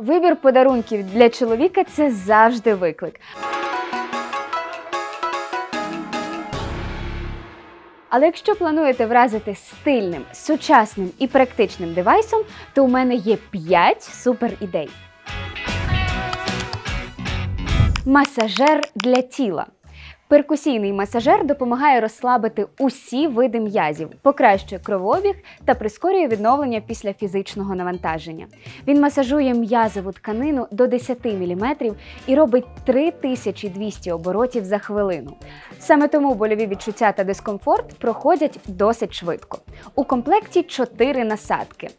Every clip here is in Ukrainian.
Вибір подарунків для чоловіка це завжди виклик. Але якщо плануєте вразити стильним, сучасним і практичним девайсом, то у мене є 5 супер ідей. Масажер для тіла. Перкусійний масажер допомагає розслабити усі види м'язів, покращує кровообіг та прискорює відновлення після фізичного навантаження. Він масажує м'язову тканину до 10 мм і робить 3200 оборотів за хвилину. Саме тому больові відчуття та дискомфорт проходять досить швидко. У комплекті 4 насадки.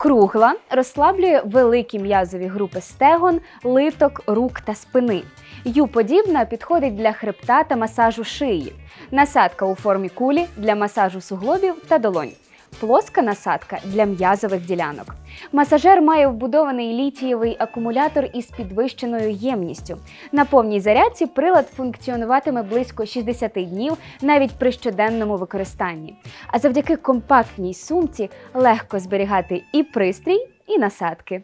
Кругла розслаблює великі м'язові групи стегон, литок, рук та спини. Ю-подібна підходить для хребта та масажу шиї. Насадка у формі кулі для масажу суглобів та долонь. Плоска насадка для м'язових ділянок. Масажер має вбудований літієвий акумулятор із підвищеною ємністю. На повній зарядці прилад функціонуватиме близько 60 днів навіть при щоденному використанні. А завдяки компактній сумці легко зберігати і пристрій, і насадки.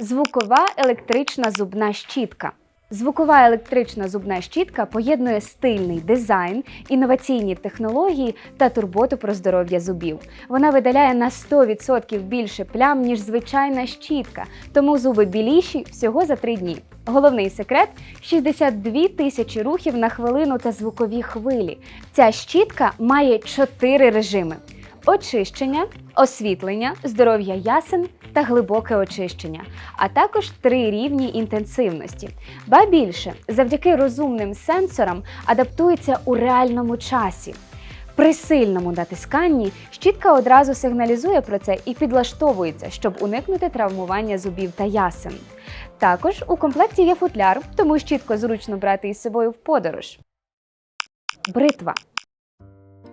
Звукова електрична зубна щітка. Звукова електрична зубна щітка поєднує стильний дизайн, інноваційні технології та турботу про здоров'я зубів. Вона видаляє на 100% більше плям, ніж звичайна щітка, тому зуби біліші всього за 3 дні. Головний секрет 62 тисячі рухів на хвилину та звукові хвилі. Ця щітка має 4 режими: очищення, освітлення, здоров'я ясен та глибоке очищення, а також три рівні інтенсивності. Ба більше, завдяки розумним сенсорам адаптується у реальному часі. При сильному натисканні щітка одразу сигналізує про це і підлаштовується, щоб уникнути травмування зубів та ясен. Також у комплекті є футляр, тому щітко зручно брати із собою в подорож. Бритва.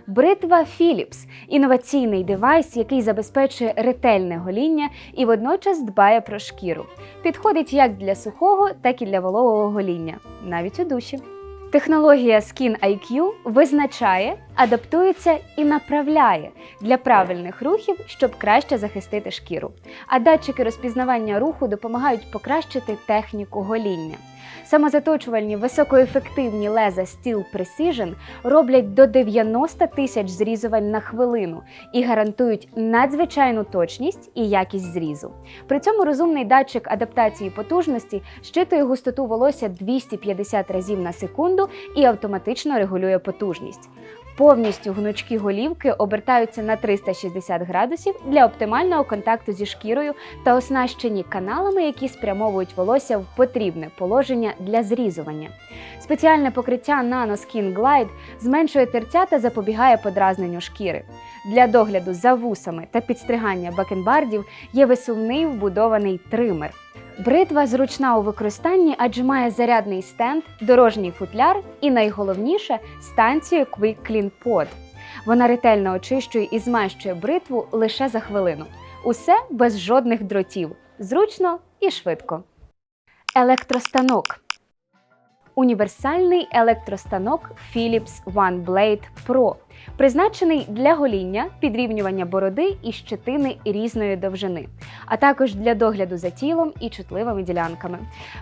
Бритва Philips – інноваційний девайс, який забезпечує ретельне гоління і водночас дбає про шкіру. Підходить як для сухого, так і для вологого гоління, навіть у душі. Технологія Skin IQ визначає, адаптується і направляє для правильних рухів, щоб краще захистити шкіру. А датчики розпізнавання руху допомагають покращити техніку гоління. Самозаточувальні високоефективні леза Steel Precision роблять до 90 тисяч зрізувань на хвилину і гарантують надзвичайну точність і якість зрізу. При цьому розумний датчик адаптації потужності щитує густоту волосся 250 разів на секунду і автоматично регулює потужність. Повністю гнучкі голівки обертаються на 360 градусів для оптимального контакту зі шкірою та оснащені каналами, які спрямовують волосся в потрібне положення для зрізування. Спеціальне покриття Nano Skin Glide зменшує тертя та запобігає подразненню шкіри. Для догляду за вусами та підстригання бакенбардів є висувний вбудований тример. Бритва зручна у використанні, адже має зарядний стенд, дорожній футляр і найголовніше станцію Quick Clean Pod. Вона ретельно очищує і змащує бритву лише за хвилину. Усе без жодних дротів. Зручно і швидко. Електростанок. Універсальний електростанок Philips One Blade Pro, призначений для гоління, підрівнювання бороди і щетини різної довжини, а також для догляду за тілом і чутливими ділянками.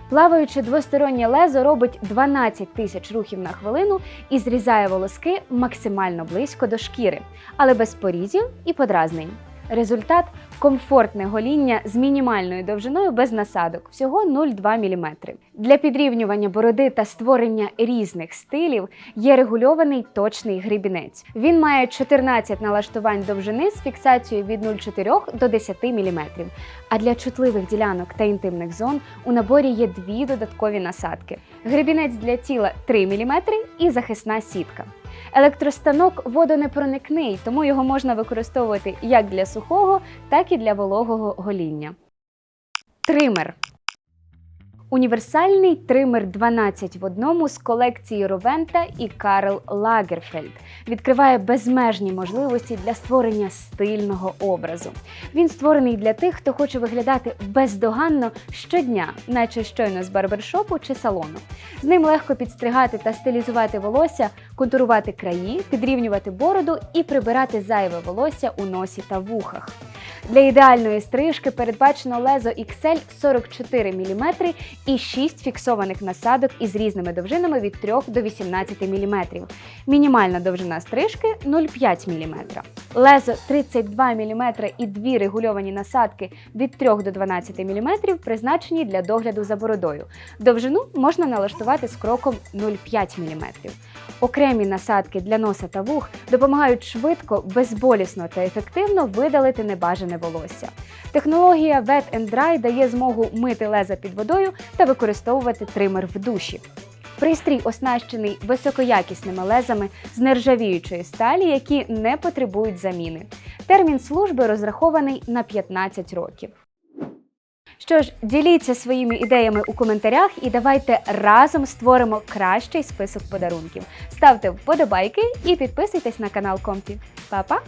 Плаваюче двостороннє лезо робить 12 тисяч рухів на хвилину і зрізає волоски максимально близько до шкіри, але без порізів і подразнень. Результат комфортне гоління з мінімальною довжиною без насадок, всього 0,2 мм. Для підрівнювання бороди та створення різних стилів є регульований точний гребінець. Він має 14 налаштувань довжини з фіксацією від 0,4 до 10 мм. А для чутливих ділянок та інтимних зон у наборі є дві додаткові насадки: гребінець для тіла 3 мм і захисна сітка. Електростанок водонепроникний, тому його можна використовувати як для сухого, так і для вологого гоління. Тример. Універсальний тример 12 в одному з колекції Ровента і Карл Лагерфельд відкриває безмежні можливості для створення стильного образу. Він створений для тих, хто хоче виглядати бездоганно щодня, наче щойно з барбершопу чи салону. З ним легко підстригати та стилізувати волосся, контурувати краї, підрівнювати бороду і прибирати зайве волосся у носі та вухах. Для ідеальної стрижки передбачено лезо XL 44 мм і 6 фіксованих насадок із різними довжинами від 3 до 18 мм. Мінімальна довжина стрижки 0,5 мм. Лезо 32 мм і дві регульовані насадки від 3 до 12 мм призначені для догляду за бородою. Довжину можна налаштувати з кроком 0,5 мм. Окремі насадки для носа та вух допомагають швидко, безболісно та ефективно видалити небажане волосся. Технологія Wet and Dry дає змогу мити леза під водою та використовувати тример в душі. Пристрій оснащений високоякісними лезами з нержавіючої сталі, які не потребують заміни. Термін служби розрахований на 15 років. Що ж, діліться своїми ідеями у коментарях і давайте разом створимо кращий список подарунків. Ставте вподобайки і підписуйтесь на канал Компі. Па-па!